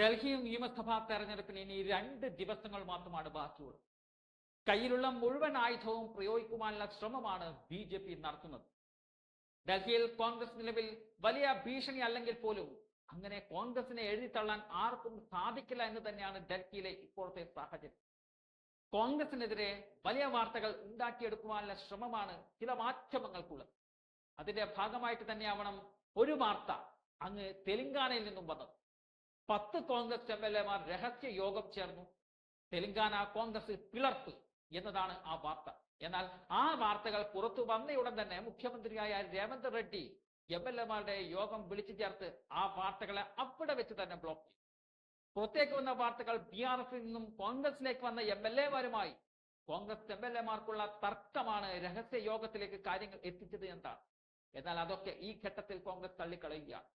ഡൽഹി നിയമസഭാ തെരഞ്ഞെടുപ്പിന് ഇനി രണ്ട് ദിവസങ്ങൾ മാത്രമാണ് ബാക്കിയുള്ളത്. കയ്യിലുള്ള മുഴുവൻ ആയുധവും പ്രയോഗിക്കുവാനുള്ള ശ്രമമാണ് ബി ജെ പി നടത്തുന്നത്. ഡൽഹിയിൽ കോൺഗ്രസ് നിലവിൽ വലിയ ഭീഷണി അല്ലെങ്കിൽ പോലും അങ്ങനെ കോൺഗ്രസിനെ എഴുതിത്തള്ളാൻ ആർക്കും സാധിക്കില്ല എന്ന് തന്നെയാണ് ഡൽഹിയിലെ ഇപ്പോഴത്തെ സാഹചര്യം. കോൺഗ്രസിനെതിരെ വലിയ വാർത്തകൾ ഉണ്ടാക്കിയെടുക്കുവാനുള്ള ശ്രമമാണ് ചില മാധ്യമങ്ങൾക്കുള്ളത്. അതിന്റെ ഭാഗമായിട്ട് തന്നെയാവണം ഒരു വാർത്ത അങ്ങ് തെലങ്കാനയിൽ നിന്നും വന്നത്. പത്ത് കോൺഗ്രസ് എം എൽ എമാർ രഹസ്യ യോഗം ചേർന്നു. തെലങ്കാന കോൺഗ്രസ് പിളർപ്പ് എന്നതാണ് ആ വാർത്ത. എന്നാൽ ആ വാർത്തകൾ പുറത്തു വന്നയുടൻ തന്നെ മുഖ്യമന്ത്രിയായ രേവന്ത് റെഡ്ഡി എം എൽ എമാരുടെ യോഗം വിളിച്ചു ചേർത്ത് ആ വാർത്തകളെ അവിടെ വെച്ച് തന്നെ ബ്ലോക്ക് ചെയ്തു. പുറത്തേക്ക് വന്ന വാർത്തകൾ ബി ആർ എഫിൽ നിന്നും കോൺഗ്രസിലേക്ക് വന്ന എം എൽ എമാരുമായി കോൺഗ്രസ് എം എൽ എമാർക്കുള്ള തർക്കമാണ് രഹസ്യ യോഗത്തിലേക്ക് കാര്യങ്ങൾ എത്തിച്ചത് എന്താണ്. എന്നാൽ അതൊക്കെ ഈ ഘട്ടത്തിൽ കോൺഗ്രസ് തള്ളിക്കളയുകയാണ്.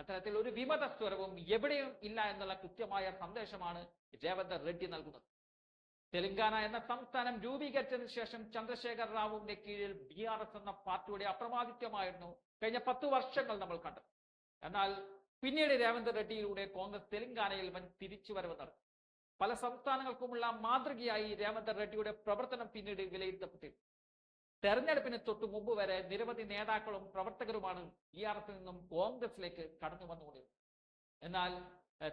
അത്തരത്തിൽ ഒരു വിമത സ്വരവും എവിടെയും ഇല്ല എന്നുള്ള കൃത്യമായ സന്ദേശമാണ് രേവന്ത് റെഡ്ഡി നൽകുന്നത്. തെലങ്കാന എന്ന സംസ്ഥാനം രൂപീകരിച്ചതിന് ശേഷം ചന്ദ്രശേഖർ റാവുവിന്റെ കീഴിൽ ബി ആർ എസ് എന്ന പാർട്ടിയുടെ അപ്രമാദിത്യമായിരുന്നു കഴിഞ്ഞ പത്തു വർഷങ്ങൾ നമ്മൾ കണ്ടത്. എന്നാൽ പിന്നീട് രേവന്ത് റെഡ്ഡിയിലൂടെ കോൺഗ്രസ് തെലങ്കാനയിൽ വൻ തിരിച്ചുവരവ് നടത്തി. പല സംസ്ഥാനങ്ങൾക്കുമുള്ള മാതൃകയായി രേവന്ത് റെഡ്ഡിയുടെ പ്രവർത്തനം പിന്നീട് വിലയിരുത്തപ്പെട്ടിരുന്നു. തെരഞ്ഞെടുപ്പിന് തൊട്ടു മുമ്പ് വരെ നിരവധി നേതാക്കളും പ്രവർത്തകരുമാണ് ഇ ആർ എസിൽ നിന്നും കോൺഗ്രസിലേക്ക് കടന്നു വന്നുകൊണ്ടിരുന്നത്. എന്നാൽ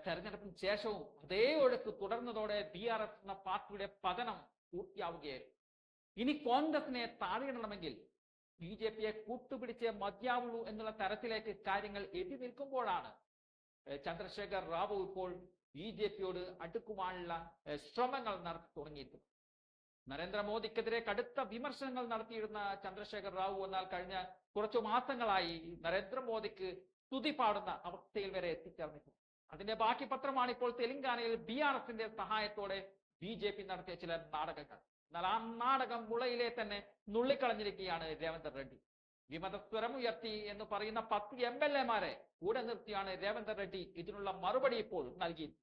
തെരഞ്ഞെടുപ്പിന് ശേഷവും അതേ ഒഴുക്ക് തുടർന്നതോടെ ബി ആർ എസ് എന്ന പാർട്ടിയുടെ പതനം പൂർത്തിയാവുകയായിരുന്നു. ഇനി കോൺഗ്രസിനെ താഴെയിടണമെങ്കിൽ ബി ജെ പിയെ കൂട്ടുപിടിച്ച് മതിയാവുള്ളൂ എന്നുള്ള തരത്തിലേക്ക് കാര്യങ്ങൾ എത്തി നിൽക്കുമ്പോഴാണ് ചന്ദ്രശേഖർ റാവു ഇപ്പോൾ ബി ജെ പിയോട് അടുക്കുവാനുള്ള ശ്രമങ്ങൾ നടത്തി തുടങ്ങിയിരിക്കുന്നു നരേന്ദ്രമോദിക്കെതിരെ കടുത്ത വിമർശനങ്ങൾ നടത്തിയിരുന്ന ചന്ദ്രശേഖർ റാവു എന്നാൽ കഴിഞ്ഞ കുറച്ചു മാസങ്ങളായി നരേന്ദ്രമോദിക്ക് സ്തുതി പാടുന്ന അവസ്ഥയിൽ വരെ എത്തിച്ചേർന്നിട്ടുണ്ട് അതിന്റെ ബാക്കി പത്രമാണ് ഇപ്പോൾ തെലങ്കാനയിൽ ബി ആർ എസിന്റെ സഹായത്തോടെ ബി ജെ പി നടത്തിയ ചില നാടകങ്ങൾ. എന്നാൽ ആ നാടകം മുളയിലെ തന്നെ നുള്ളിക്കളഞ്ഞിരിക്കുകയാണ് രേവന്ത് റെഡ്ഡി. വിമതസ്വരം ഉയർത്തി എന്ന് പറയുന്ന പത്ത് എം എൽ എമാരെ കൂടെ നിർത്തിയാണ് രേവന്ത് റെഡ്ഡി ഇതിനുള്ള മറുപടി ഇപ്പോൾ നൽകിയത്